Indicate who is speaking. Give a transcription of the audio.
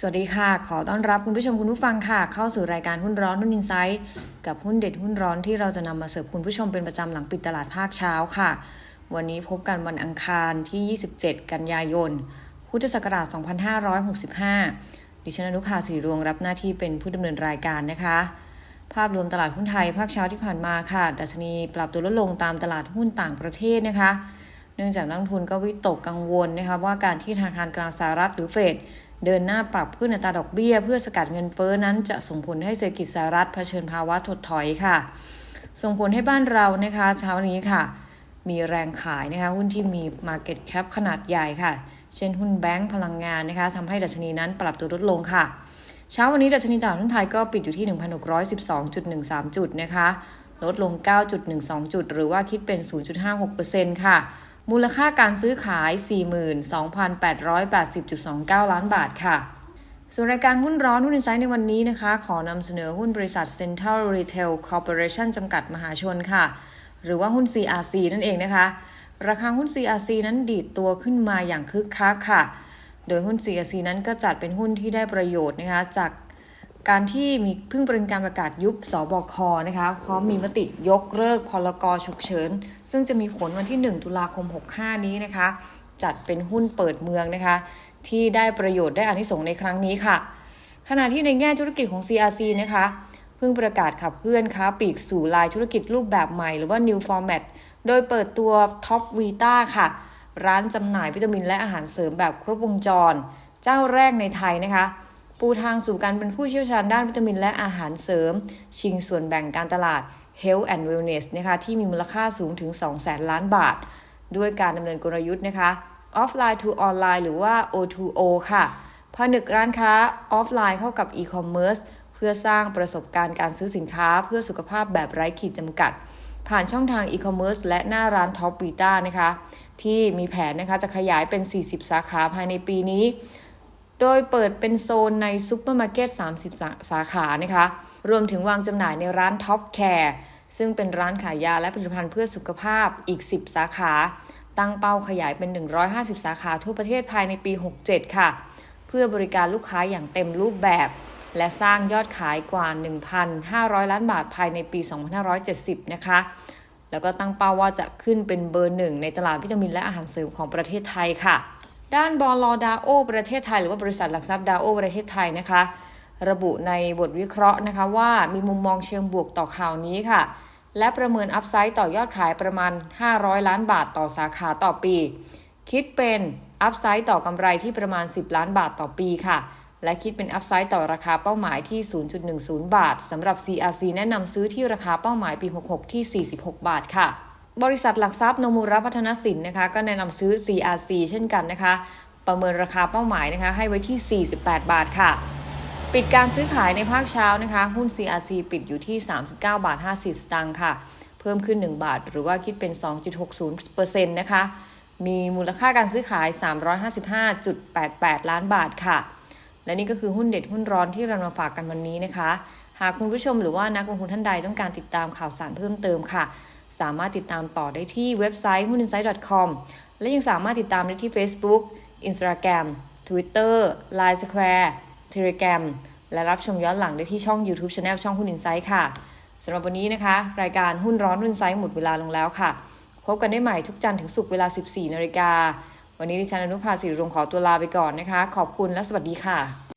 Speaker 1: สวัสดีค่ะ ขอต้อนรับคุณผู้ชมคุณผู้ฟังค่ะ เข้าสู่รายการหุ้นร้อนหุ้นอินไซต์กับหุ้นเด็ดหุ้นร้อนที่เราจะนำมาเสิร์ฟคุณผู้ชมเป็นประจำหลังปิดตลาดภาคเช้าค่ะ วันนี้พบกันวันอังคารที่ 27 กันยายน พุทธศักราช 2565 ดิฉันอนุภาสีรวงรับหน้าที่เป็นผู้ดำเนินรายการนะคะ ภาพรวมตลาดหุ้นไทยภาคเช้าที่ผ่านมาค่ะ ดัชนีปรับตัวลดลงตามตลาดหุ้นต่างประเทศนะคะ เนื่องจากนักทุนก็วิตกกังวลนะคะว่าการที่ธนาคารกลางสหรัฐหรือเฟด เดินหน้าปรับขึ้นอัตราดอกเบี้ย เพื่อสกัดเงินเฟ้อนั้นจะส่งผลให้เศรษฐกิจสหรัฐเผชิญภาวะถดถอยค่ะ ส่งผลให้บ้านเรานะคะ เช้านี้ค่ะ มีแรงขายนะคะหุ้นที่มี Market Cap ขนาดใหญ่ค่ะ เช่นหุ้นแบงก์พลังงานนะคะทำให้ดัชนีนั้นปรับตัวลดลงค่ะ เช้าวันนี้ดัชนีตลาดหุ้นไทยก็ปิดอยู่ที่ 1,612.13 จุดนะคะลดลง 9.12 จุด หรือว่าคิดเป็น 0.56%ค่ะ มูลค่าการซื้อขาย 42,880.29 ล้านบาทค่ะ ส่วนรายการหุ้นร้อนหุ้นอินไซต์ในวันนี้นะคะ ขอนำเสนอหุ้นบริษัท Central Retail Corporation จำกัดมหาชนค่ะ หรือว่าหุ้น CRC นั่นเองนะคะ ราคาหุ้น CRC นั้นดีดตัวขึ้นมาอย่างคึกคักค่ะ โดยหุ้น CRC นั้นก็จัดเป็นหุ้นที่ได้ประโยชน์นะคะจาก การที่มีเพิ่งเป็นการประกาศยุบสบคนะคะ พร้อมมีมติยกเลิกพลกฉุกเฉิน ซึ่งจะมีผลวันที่ 1 ตุลาคม 65 นี้นะคะ จัดเป็นหุ้นเปิดเมืองนะคะ ที่ได้ประโยชน์ได้อานิสงส์ในครั้งนี้ค่ะ ขณะที่ในแง่ธุรกิจของ CRC นะคะ เพิ่งประกาศขับเคลื่อนค้าปลีกสู่ลายธุรกิจรูปแบบใหม่หรือว่า New Format โดยเปิดตัว Top Vita ค่ะ ร้านจำหน่ายวิตามินและอาหารเสริมแบบครบวงจร เจ้าแรกในไทยนะคะ ปูทางสู่การเป็นผู้เชี่ยวชาญด้านวิตามินและอาหารเสริม ชิงส่วนแบ่งการตลาด Health and Wellness นะคะที่มีมูลค่าสูงถึง2แสนล้านบาท ด้วยการดำเนินกลยุทธ์นะคะ Offline to Online หรือว่า O2O ค่ะผนึกร้านค้าออฟไลน์เข้ากับ e-commerce เพื่อสร้างประสบการณ์การซื้อสินค้าเพื่อสุขภาพแบบไร้ขีดจำกัด ผ่านช่องทาง e-commerce และหน้าร้าน Top Vita นะคะ ที่มีแผนนะคะจะขยายเป็น 40 สาขาภายในปีนี้ โดยเปิดเป็นโซนในซูเปอร์มาร์เก็ต 30 สาขานะคะ รวมถึงวางจำหน่ายในร้าน Top Care ซึ่งเป็นร้านขายยาและผลิตภัณฑ์เพื่อสุขภาพอีก 10 สาขา ตั้งเป้าขยายเป็น 150 สาขาทั่วประเทศภายในปี 67 ค่ะ เพื่อบริการลูกค้าอย่างเต็มรูปแบบ และสร้างยอดขายกว่า 1,500 ล้านบาทภายในปี 2570 นะคะ แล้วก็ตั้งเป้าว่าจะขึ้นเป็นเบอร์หนึ่งในตลาดวิตามินและอาหารเสริมของประเทศไทยค่ะ ด้านบอลดาโอประเทศไทย หรือว่าบริษัทหลักทรัพย์ดาโอประเทศไทยนะคะ ระบุในบทวิเคราะห์นะคะว่ามีมุมมองเชิงบวกต่อข่าวนี้ค่ะ และประเมินอัพไซด์ต่อยอดขายประมาณ 500 ล้านบาทต่อสาขาต่อปี คิดเป็นอัพไซด์ต่อกำไรที่ประมาณ 10 ล้านบาทต่อปีค่ะ และคิดเป็นอัพไซด์ต่อราคาเป้าหมายที่ 0.10 บาทสำหรับ CRC แนะนำซื้อที่ราคาเป้าหมายปี 66 ที่ 46 บาทค่ะ บริษัทหลักทรัพย์โนมูระพัฒนสินนะคะก็แนะนำซื้อ CRC เช่นกันนะคะ ประเมินราคาเป้าหมายนะคะให้ไว้ที่ 48 บาทค่ะ ปิดการซื้อขายในภาคเช้านะคะ หุ้น CRC ปิดอยู่ที่ 39 บาท 50 สตางค์ค่ะ เพิ่มขึ้น 1 บาท หรือว่าคิดเป็น 2.60%นะคะ มีมูลค่าการซื้อขาย 355.88 ล้านบาทค่ะ และนี่ก็คือหุ้นเด็ดหุ้นร้อนที่เรามาฝากกันวันนี้นะคะ หากคุณผู้ชมหรือว่านักลงทุนท่านใดต้องการติดตามข่าวสารเพิ่มเติมค่ะ สามารถติดตามต่อได้ที่เว็บไซต์หุ้น insight.com และยังสามารถติดตามได้ที่ Facebook Instagram Twitter Line Square Telegram และรับชมย้อนหลังได้ที่ช่อง YouTube Channel ช่องหุ้น Insight ค่ะสำหรับวันนี้นะคะ รายการหุ้นร้อนหุ้นไซต์หมดเวลาลงแล้วค่ะ พบกันได้ใหม่ทุกจันทร์ถึงศุกร์เวลา 14นาฬิกาวันนี้ดิฉันอนุภาสิริรงขอตัวลาไปก่อนนะคะ ขอบคุณและสวัสดีค่ะ